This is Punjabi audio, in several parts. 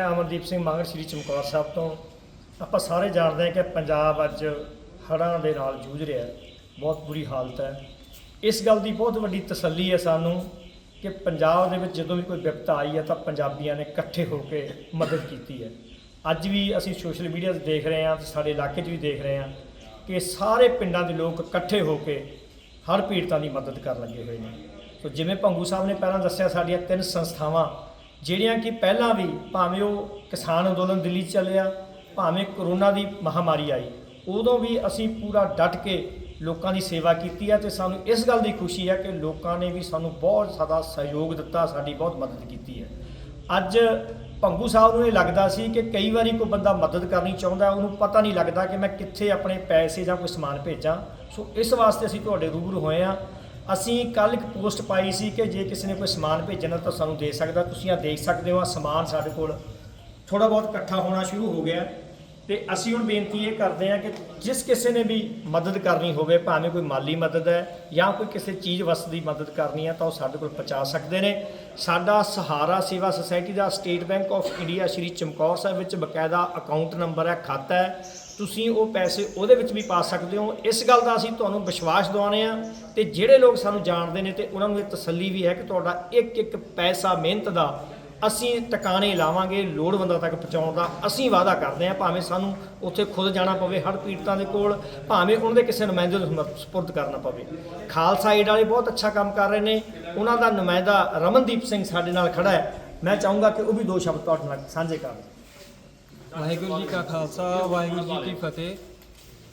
ਮੈਂ ਅਮਨਦੀਪ ਸਿੰਘ ਮਾਂਗਰ, ਸ੍ਰੀ ਚਮਕੌਰ ਸਾਹਿਬ ਤੋਂ। ਆਪਾਂ ਸਾਰੇ ਜਾਣਦੇ ਹਾਂ ਕਿ ਪੰਜਾਬ ਅੱਜ ਹੜ੍ਹਾਂ ਦੇ ਨਾਲ ਜੂਝ ਰਿਹਾ ਹੈ। ਬਹੁਤ ਬੁਰੀ ਹਾਲਤ ਹੈ। ਇਸ ਗੱਲ ਦੀ ਬਹੁਤ ਵੱਡੀ ਤਸੱਲੀ ਹੈ ਸਾਨੂੰ ਕਿ ਪੰਜਾਬ ਦੇ ਵਿੱਚ ਜਦੋਂ ਵੀ ਕੋਈ ਵਿਪਤਾ ਆਈ ਹੈ ਤਾਂ ਪੰਜਾਬੀਆਂ ਨੇ ਇਕੱਠੇ ਹੋ ਕੇ ਮਦਦ ਕੀਤੀ ਹੈ। ਅੱਜ ਵੀ ਅਸੀਂ ਸੋਸ਼ਲ ਮੀਡੀਆ 'ਤੇ ਦੇਖ ਰਹੇ ਹਾਂ ਤੇ ਸਾਡੇ ਇਲਾਕੇ 'ਚ ਵੀ ਦੇਖ ਰਹੇ ਹਾਂ ਕਿ ਸਾਰੇ ਪਿੰਡਾਂ ਦੇ ਲੋਕ ਇਕੱਠੇ ਹੋ ਕੇ ਹੜ੍ਹ ਪੀੜਤਾਂ ਦੀ ਮਦਦ ਕਰਨ ਲੱਗੇ ਹੋਏ ਨੇ। ਸੋ ਜਿਵੇਂ ਭੰਗੂ ਸਾਹਿਬ ਨੇ ਪਹਿਲਾਂ ਦੱਸਿਆ, ਸਾਡੀਆਂ ਤਿੰਨ ਸੰਸਥਾਵਾਂ ਜਿਹੜੀਆਂ ਕਿ ਪਹਿਲਾਂ ਵੀ ਭਾਵੇਂ ਉਹ ਕਿਸਾਨ ਅੰਦੋਲਨ ਦਿੱਲੀ 'ਚ ਚੱਲਿਆ, ਭਾਵੇਂ ਕਰੋਨਾ ਦੀ ਮਹਾਮਾਰੀ ਆਈ, ਉਦੋਂ ਵੀ ਅਸੀਂ ਪੂਰਾ ਡਟ ਕੇ ਲੋਕਾਂ ਦੀ ਸੇਵਾ ਕੀਤੀ ਹੈ ਤੇ ਸਾਨੂੰ ਇਸ ਗੱਲ ਦੀ ਖੁਸ਼ੀ ਹੈ ਕਿ ਲੋਕਾਂ ਨੇ ਵੀ ਸਾਨੂੰ ਬਹੁਤ ਜ਼ਿਆਦਾ ਸਹਿਯੋਗ ਦਿੱਤਾ, ਸਾਡੀ ਬਹੁਤ ਮਦਦ ਕੀਤੀ ਹੈ। ਅੱਜ ਭੰਗੂ ਸਾਹਿਬ ਨੂੰ ਇਹ ਲੱਗਦਾ ਸੀ ਕਿ ਕਈ ਵਾਰੀ ਕੋਈ ਬੰਦਾ ਮਦਦ ਕਰਨੀ ਚਾਹੁੰਦਾ, ਉਹਨੂੰ ਪਤਾ ਨਹੀਂ ਲੱਗਦਾ ਕਿ ਮੈਂ ਕਿੱਥੇ ਆਪਣੇ ਪੈਸੇ ਜਾਂ ਕੋਈ ਸਮਾਨ ਭੇਜਾਂ। ਸੋ ਇਸ ਵਾਸਤੇ ਅਸੀਂ ਤੁਹਾਡੇ ਰੂਬਰੂ ਹੋਏ ਆ ਅਸੀਂ ਕੱਲ ਇੱਕ ਪੋਸਟ ਪਾਈ ਸੀ ਕਿ ਜੇ ਕਿਸੇ ਨੇ ਕੋਈ ਸਮਾਨ ਭੇਜਣਾ ਤਾਂ ਸਾਨੂੰ ਦੇ ਸਕਦਾ, ਤੁਸੀਂ ਆ ਦੇਖ ਸਕਦੇ ਹੋ ਆ ਸਮਾਨ ਸਾਡੇ ਕੋਲ ਥੋੜਾ ਬਹੁਤ ਇਕੱਠਾ ਹੋਣਾ ਸ਼ੁਰੂ ਹੋ ਗਿਆ ਤੇ ਅਸੀਂ ਹੁਣ ਬੇਨਤੀ ਇਹ ਕਰਦੇ ਹਾਂ ਕਿ ਜਿਸ ਕਿਸੇ ਨੇ ਵੀ ਮਦਦ ਕਰਨੀ ਹੋਵੇ, ਭਾਵੇਂ ਕੋਈ ਮਾਲੀ ਮਦਦ ਹੈ ਜਾਂ ਕੋਈ ਕਿਸੇ ਚੀਜ਼ ਵਸਤ ਦੀ ਮਦਦ ਕਰਨੀ ਹੈ, ਤਾਂ ਉਹ ਸਾਡੇ ਕੋਲ ਪਹੁੰਚਾ ਸਕਦੇ ਨੇ। ਸਾਡਾ Sahara Seva society the State Bank of India, Shri Chamkaur Sahib ਵਿੱਚ ਬਕਾਇਦਾ ਅਕਾਊਂਟ ਨੰਬਰ ਹੈ, ਖਾਤਾ ਹੈ। ਤੁਸੀਂ ਉਹ ਪੈਸੇ ਉਹਦੇ ਵਿੱਚ ਵੀ ਪਾ ਸਕਦੇ ਹੋ। ਇਸ ਗੱਲ ਦਾ ਅਸੀਂ ਤੁਹਾਨੂੰ ਵਿਸ਼ਵਾਸ ਦਿਵਾਉਂਦੇ ਆ ਤੇ ਜਿਹੜੇ ਲੋਕ ਸਾਨੂੰ ਜਾਣਦੇ ਨੇ ਤੇ ਉਹਨਾਂ ਨੂੰ ਇਹ ਤਸੱਲੀ ਵੀ ਹੈ ਕਿ ਤੁਹਾਡਾ ਇੱਕ ਇੱਕ ਪੈਸਾ ਮਿਹਨਤ ਦਾ ਅਸੀਂ ਟਿਕਾਣੇ ਲਾਵਾਂਗੇ, ਲੋੜਵੰਦਾਂ ਤੱਕ ਪਹੁੰਚਾਉਣ ਦਾ ਅਸੀਂ ਵਾਅਦਾ ਕਰਦੇ ਹਾਂ। ਭਾਵੇਂ ਸਾਨੂੰ ਉੱਥੇ ਖੁਦ ਜਾਣਾ ਪਵੇ ਹੜ੍ਹ ਪੀੜਤਾਂ ਦੇ ਕੋਲ, ਭਾਵੇਂ ਉਹਨਾਂ ਦੇ ਕਿਸੇ ਨੁਮਾਇੰਦੇ ਨੂੰ ਸਪੁਰਦ ਕਰਨਾ ਪਵੇ। ਖਾਲਸਾ ਏਡ ਵਾਲੇ ਬਹੁਤ ਅੱਛਾ ਕੰਮ ਕਰ ਰਹੇ ਨੇ। ਉਹਨਾਂ ਦਾ ਨੁਮਾਇੰਦਾ ਰਮਨਦੀਪ ਸਿੰਘ ਸਾਡੇ ਨਾਲ ਖੜਾ ਹੈ। ਮੈਂ ਚਾਹੂੰਗਾ ਕਿ ਉਹ ਵੀ ਦੋ ਸ਼ਬਦ ਤੁਹਾਡੇ ਨਾਲ ਸਾਂਝੇ ਕਰਨ। ਵਾਹਿਗੁਰੂ ਜੀ ਕਾ ਖਾਲਸਾ, ਵਾਹਿਗੁਰੂ ਜੀ ਕੀ ਫਤਿਹ।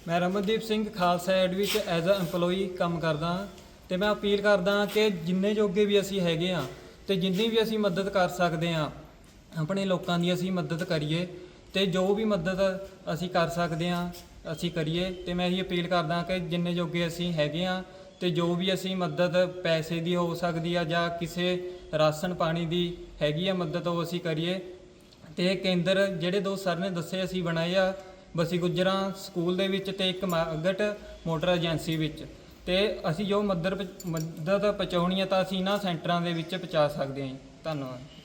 ਮੈਂ ਰਮਨਦੀਪ ਸਿੰਘ ਖਾਲਸਾ ਐਡ ਵਿੱਚ ਐਜ਼ ਅ EMPLOYE ਕੰਮ ਕਰਦਾ ਹਾਂ ਤੇ ਮੈਂ ਅਪੀਲ ਕਰਦਾ ਕਿ ਜਿੰਨੇ ਜੋਗੇ ਵੀ ਅਸੀਂ ਹੈਗੇ ਆ ਤੇ ਜਿੰਨੀ ਵੀ ਅਸੀਂ ਮਦਦ ਕਰ ਸਕਦੇ ਆ ਆਪਣੇ ਲੋਕਾਂ ਦੀ ਅਸੀਂ ਮਦਦ ਕਰੀਏ ਤੇ ਜੋ ਵੀ ਮਦਦ ਅਸੀਂ ਕਰ ਸਕਦੇ ਆ ਅਸੀਂ ਕਰੀਏ। ਤੇ ਮੈਂ ਇਹ ਅਪੀਲ ਕਰਦਾ ਕਿ ਜਿੰਨੇ ਜੋਗੇ ਅਸੀਂ ਹੈਗੇ ਆ ਤੇ ਜੋ ਵੀ ਅਸੀਂ ਮਦਦ ਪੈਸੇ ਦੀ ਹੋ ਸਕਦੀ ਆ ਜਾਂ ਕਿਸੇ ਰਾਸ਼ਨ ਪਾਣੀ ਦੀ ਹੈਗੀ ਆ ਮਦਦ, ਉਹ ਅਸੀਂ ਕਰੀਏ। ਤੇ ਕੇਂਦਰ ਜਿਹੜੇ ਦੋ ਸਰ ਨੇ ਦੱਸੇ ਅਸੀਂ ਬਣਾਏ ਆ ਬਸੀ ਗੁੱਜਰਾਂ ਸਕੂਲ ਦੇ ਵਿੱਚ ਤੇ ਇੱਕ ਮਾਗਟ ਮੋਟਰ ਏਜੰਸੀ ਵਿੱਚ ਤੇ ਅਸੀਂ ਜੋ ਮਦਦ ਮਦਦ ਪਹੁੰਚਾਉਣੀ ਹੈ ਤਾਂ ਅਸੀਂ ਇਹਨਾਂ ਸੈਂਟਰਾਂ ਦੇ ਵਿੱਚ ਪਹੁੰਚਾ ਸਕਦੇ ਹਾਂ ਜੀ। ਧੰਨਵਾਦ